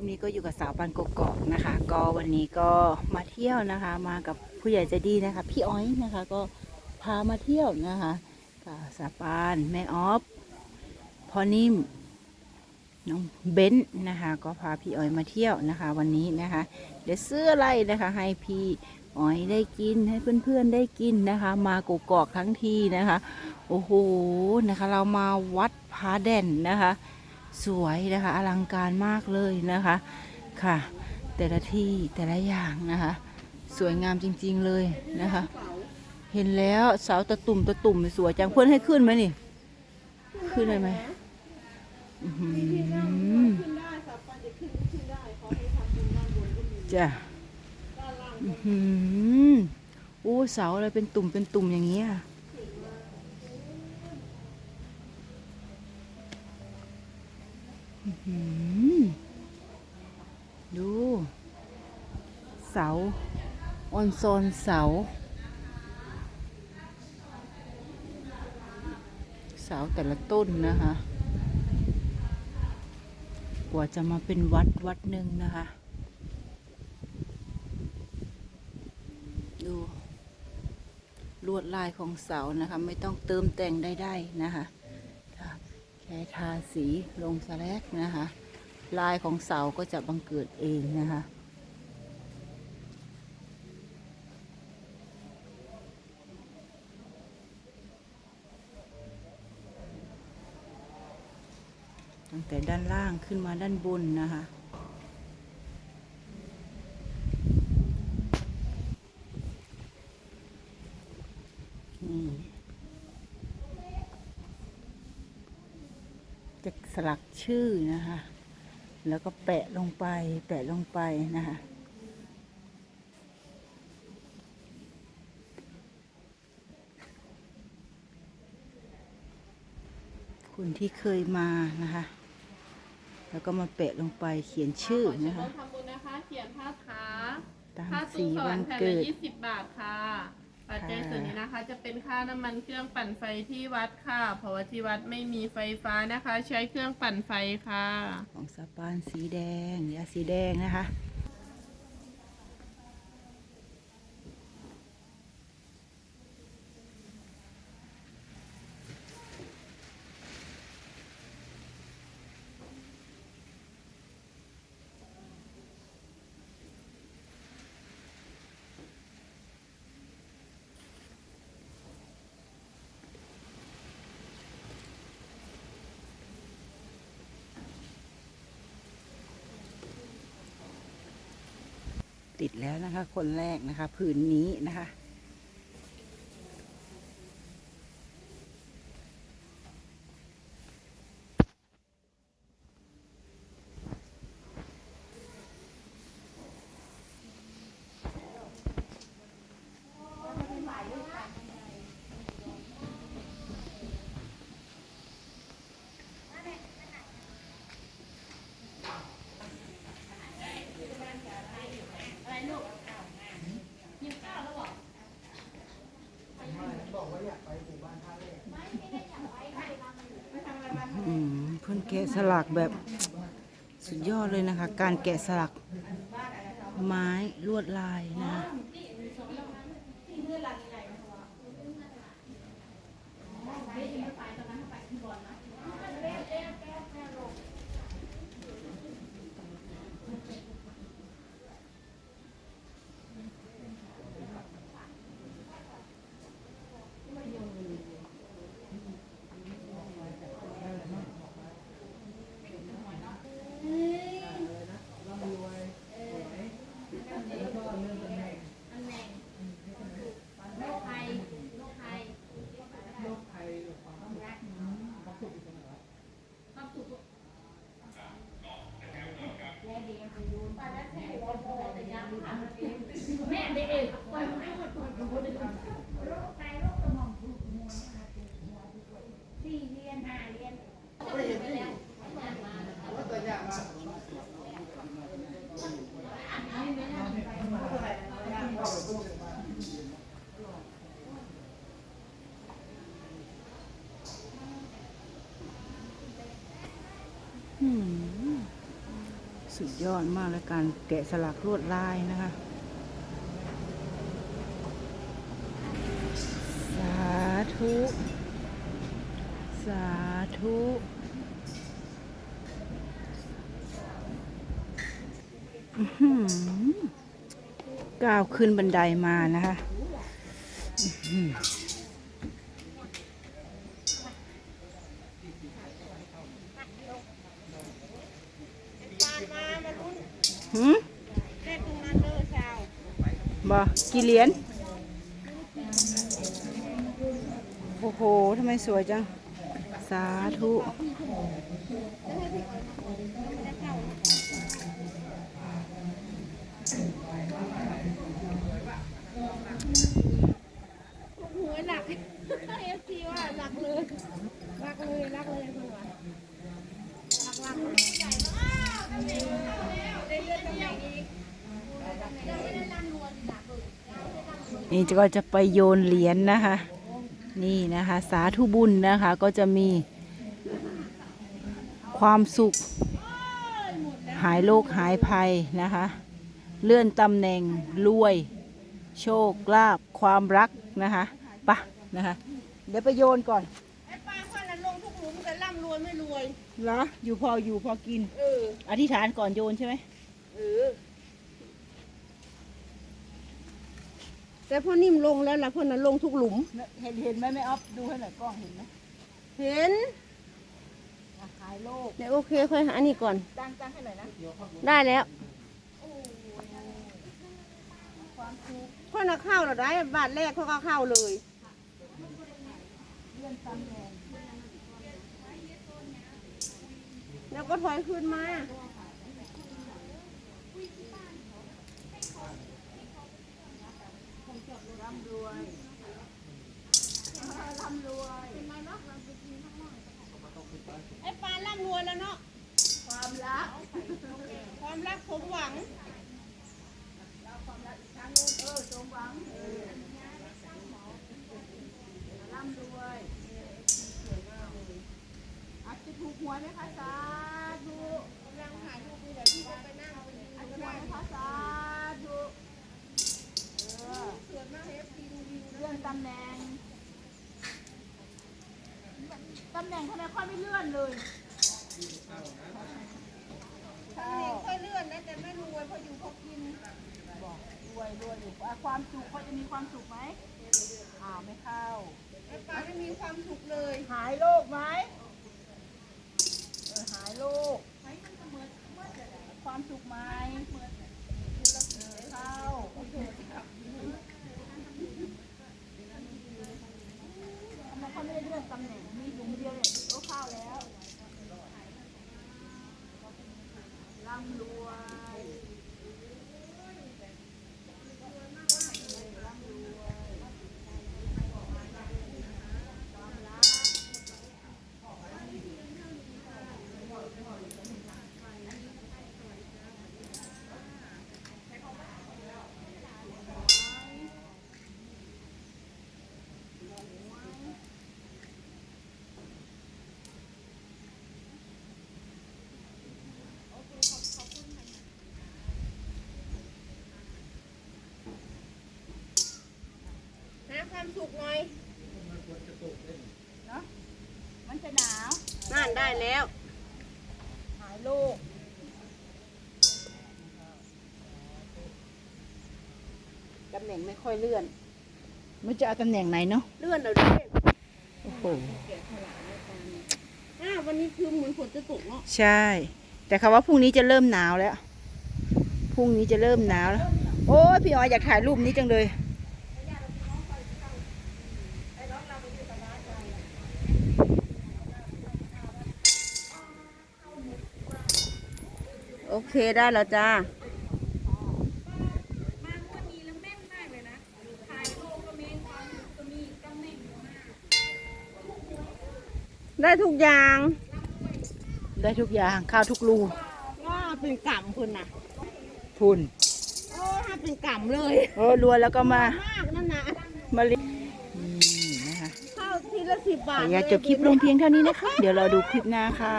ลิปนี้ก็อยู่กับสาวปันกกอกนะคะ ก็วันนี้ก็มาเที่ยวนะคะ มากับผู้ใหญ่ใจดีนะคะ พี่อ้อยนะคะ ก็พามาเที่ยวนะคะกับสาวปานแม่ออฟพอนิ่มน้องเบนซ์นะคะ ก็พาพี่อ้อยมาเที่ยวนะคะ วันนี้นะคะ เดี๋ยวซื้ออะไรนะคะ ให้พี่อ้อยได้กินให้เพื่อนๆได้กินนะคะ มากกอกทั้งทีนะคะ โอ้โหนะคะ เรามาวัดผาแด่นนะคะ สวยนะคะอลังการมากเลยนะคะค่ะ แต่ละที่แต่ละอย่างนะคะ สวยงามจริง ๆเลยนะคะ เห็นแล้วเสาตะตุ่มตะตุ่มสวยจังเพื่อนให้ขึ้นไหมนี่ขึ้นเลยไหมจ้ะอือหือโอ้เสาอะไรเป็นตุ่มเป็นตุ่มอย่างเงี้ย อืม ดู เสาออนโซนเสา เสาแต่ละต้นนะคะ กว่าจะมาเป็นวัดวัดหนึ่งนะคะ ดู ลวดลายของเสานะคะ ไม่ต้องเติมแต่งได้ๆนะคะ แค่ทาสีลงสแลกนะคะ ลายของเสาก็จะบังเกิดเองนะคะตั้งแต่ด้านล่างขึ้นมาด้านบนนะคะนี่ จะสลักชื่อนะคะ แล้วก็แปะลงไป แปะลงไปนะคะคนที่เคยมานะคะ แล้วก็มาแปะลงไปเขียนชื่อนะคะขอเชิญร่วมทำบุญนะคะ เขียนผ้าท้าตามผ้าสีตู้สววัรนรค์แผ่นเกิละดยี่สิบบาทค่ะ ปัจจัยค่ะส่วนนี้นะคะ จะเป็นค่าน้ำมันเครื่องปั่นไฟที่วัดค่ะ เพราะว่าที่วัดไม่มีไฟฟ้านะคะ ใช้เครื่องปั่นไฟค่ะ ของสะปานสีแดงยาสีแดงนะคะ ติดแล้วนะคะ คนแรกนะคะ ผืนนี้นะคะะสลักแบบสุดยอดเลยนะคะ การแกะสลักไม้ลวดลายนะ อืม สุดยอดมากเลยการแกะสลักลวดลายนะคะสาธุาธุก้าวขึ้นบันไดมานะคะอื้อหือหืมบอกี่เหรียญ โอ้โห ทำไมสวยจัง สาธุหัวหลักเอฟซีว่าหลักเลยหลักเลยหลักเลยคุณวะหลักหลักเลยใหญ่มากได้เลื่อนตำแหน่งอีกนี่ก็จะไปโยนเหรียญนะคะ นี่นะคะ สาธุบุญนะคะก็จะมีความสุข หายโรคหายภัยนะคะ เลื่อนตำแหน่งรวย โชคลาภความรักนะคะไปะนะคะ เดี๋ยวไปโยนก่อนไอ้ป้าคนนั้นลงทุกหลุมแต่ร่ำรวยไม่รวยเหรออยู่พออยู่พอกิน เอออธิษฐานก่อนโยนใช่ไหมเออ แต่พ่อนิ่มลงแล้วล่ะพ่อนั้นลงทุกหลุม เห็นเห็นไหมแม่ออฟดูให้หน่อยกล้องเห็นไหมเห็นอะขายโลกเดี๋ยวโอเคค่อยหาอันนี้ก่อน ตั้งตั้งให้หน่อยนะได้แล้วพ่อน่ะเข้าเหรอได้บาทแรกเขาก็เข้าเลยแล้วก็ถอยขึ้นมา ไอ้ปลาล่ำรวยแล้วเนาะ ความรัก ความรักสมหวังอาจจะถูกหวยไหมคะสาธุ กำลังถ่ายรูปนี่แหละที่จะไปนั่ง อาจจะหวยไหมคะสาธุเออ เสือมากเอฟซีดูวิว เลื่อนตำแหน่ง ตำ แหน่งทำไมค่อยไม่เลื่อนเลยตำแหน่งค่อยเลื่อนนะแต่ไม่รวยเพออยู่เพอกินบอกรวยรวยอยู่อะความสุขเขาจะมีความสุขไหมอ่าไม่เข้าไอ้ปลาไม่มีความสุขเลยหายโรคไหมเออหายโรคความสุขไหมเออเข้าทำไมเขาไม่ได้เลื่อนตำแหน่งมีหลุมเดียวเนี่ยก็เข้าแล้วร่ำรวยหา ความสุขหน่อยเนาะมันจะหนาวนั่นได้แล้ว หายโรคตำแหน่งไม่ค่อยเลื่อนมันจะเอาตำแหน่งไหนเนาะเลื่อนเราด้วยโอ้โหอ้าววันนี้คือเหมือนฝนจะตกเนาะใช่ แต่คำว่าพรุ่งนี้จะเริ่มหนาวแล้วพรุ่งนี้จะเริ่มหนาวแล้ว โอ้ยพี่ออยอยากถ่ายรูปนี้จังเลย เคได้แล้วจ้าได้ทุกอย่าง ได้ทุกอย่างข้าวทุกรูว่าเป็นกล่ำคุณน่ะทุนโอ้ถ้าเป็นกล่ำเลยโอ้รวยแล้วก็มามากนั่นนะมาลินี่นะคะข้าวทีละสิบบาขอทอนุญาตเลยจบคลิปลงเพียงเท่านี้นะคะ เดี๋ยวเราดูคลิปหน้าค่ะ